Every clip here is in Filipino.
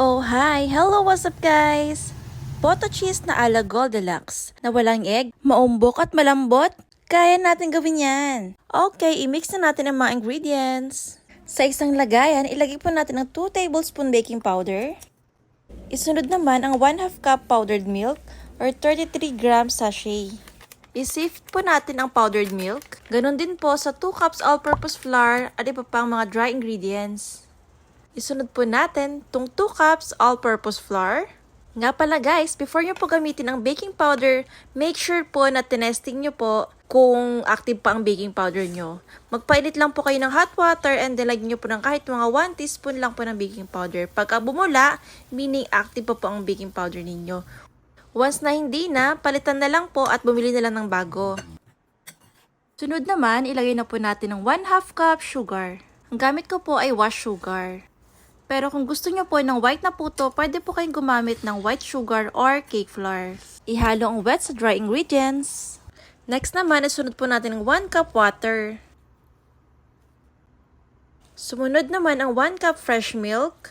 Oh, hi! Hello, what's up guys? Poto cheese na ala Goldilocks na walang egg, maumbok at malambot. Kaya natin gawin yan. Okay, i-mix na natin ang mga ingredients. Sa isang lagayan, ilagay po natin ang 2 tablespoon baking powder. Isunod naman ang 1 half cup powdered milk or 33 grams sachet. I-sift po natin ang powdered milk. Ganon din po sa 2 cups all-purpose flour at iba pang mga dry ingredients. Isunod po natin tong 2 cups all-purpose flour. Nga pala guys, before nyo po gamitin ang baking powder, make sure po na tinesting nyo po kung active pa ang baking powder nyo. Magpainit lang po kayo ng hot water and then lagyan nyo po ng kahit mga 1 teaspoon lang po ng baking powder. Pagka bumula, meaning active pa po ang baking powder ninyo. Once na hindi na, palitan na lang po at bumili na lang ng bago. Sunod naman, ilagay na po natin ng 1 half cup sugar. Ang gamit ko po ay wash sugar. Pero kung gusto nyo po ng white na puto, pwede po kayong gumamit ng white sugar or cake flour. Ihalo ang wet sa dry ingredients. Next naman, isunod po natin ng 1 cup water. Sumunod naman ang 1 cup fresh milk.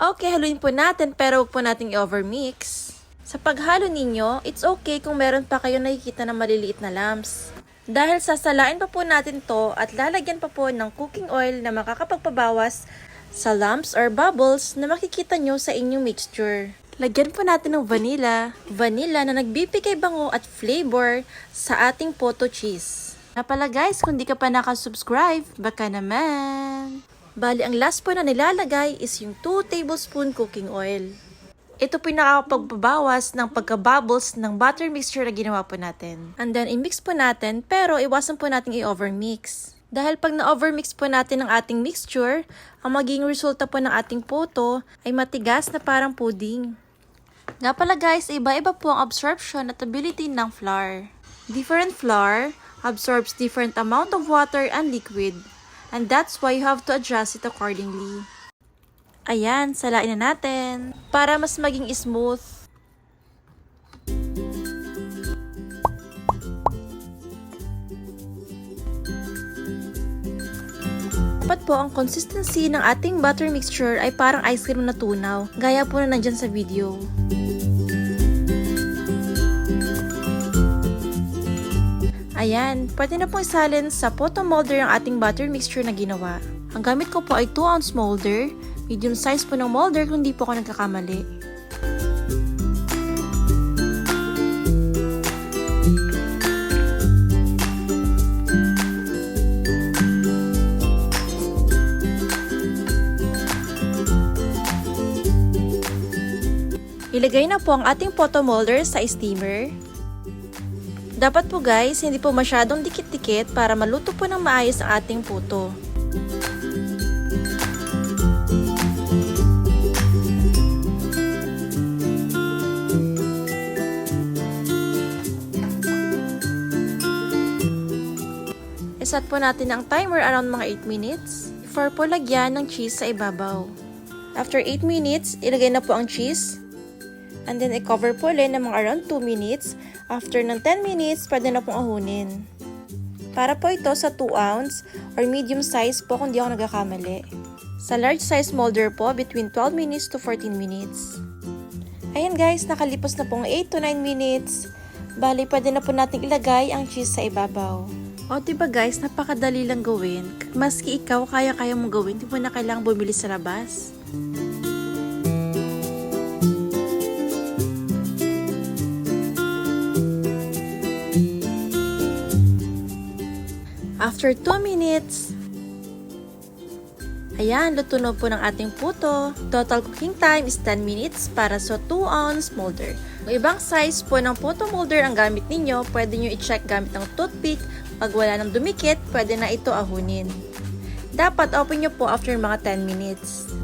Okay, haluin po natin pero huwag po natin i-overmix. Sa paghalo ninyo, it's okay kung meron pa kayo nakikita na maliliit na lumps. Dahil sasalain pa po natin to at lalagyan pa po ng cooking oil na makakapagpabawas sa lumps or bubbles na makikita nyo sa inyong mixture. Lagyan po natin ng vanilla. Vanilla na nagbibigay bango at flavor sa ating poto cheese. Nga pala guys, kung di ka pa nakasubscribe, baka naman. Bali, ang last po na nilalagay is yung 2 tablespoon cooking oil. Ito po yung nakakapagbabawas ng pagka-bubbles ng butter mixture na ginawa po natin. And then, i-mix po natin, pero iwasan po natin i-overmix. Dahil pag na-overmix po natin ang ating mixture, ang magiging resulta po ng ating poto ay matigas na parang pudding. Nga pala guys, iba-iba po ang absorption at ability ng flour. Different flour absorbs different amount of water and liquid. And that's why you have to adjust it accordingly. Ayan, salain na natin. Para mas maging smooth. Dapat po ang consistency ng ating butter mixture ay parang ice cream na tunaw, gaya po na nandyan sa video. Ayan, pwede na pong isalin sa photo molder ang ating butter mixture na ginawa. Ang gamit ko po ay 2 ounce molder, medium size po ng molder kung di po ako nagkakamali. Ilagay na po ang ating photo molder sa steamer. Dapat po guys, hindi po masyadong dikit-dikit para maluto po ng maayos ang ating puto. Iset po natin ang timer around mga 8 minutes before po lagyan ng cheese sa ibabaw. After 8 minutes, ilagay na po ang cheese. And then, i-cover po ulit ng mga around 2 minutes. After ng 10 minutes, pwede na pong ahunin. Para po ito sa 2 ounce or medium size po kung di ako nagkakamali. Sa large size molder po, between 12 minutes to 14 minutes. Ayan guys, nakalipas na pong 8 to 9 minutes. Bali, pwede na po natin ilagay ang cheese sa ibabaw. O, diba guys, napakadali lang gawin. Maski ikaw, kaya-kaya mong gawin, di mo na kailangang bumili sa labas. After 2 minutes, ayan, luto na po ng ating puto. Total cooking time is 10 minutes para sa 2 ounce molder. Kung ibang size po ng puto molder ang gamit ninyo, pwede nyo i-check gamit ng toothpick. Pag wala nang dumikit, pwede na ito ahunin. Dapat open nyo po after mga 10 minutes.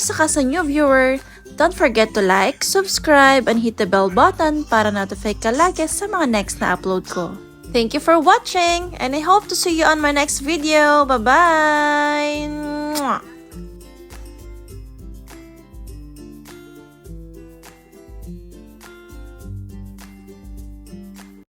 Saka sa new viewer, don't forget to like, subscribe, and hit the bell button para notify ka lagi sa mga next na upload ko. Thank you for watching, and I hope to see you on my next video. Bye-bye!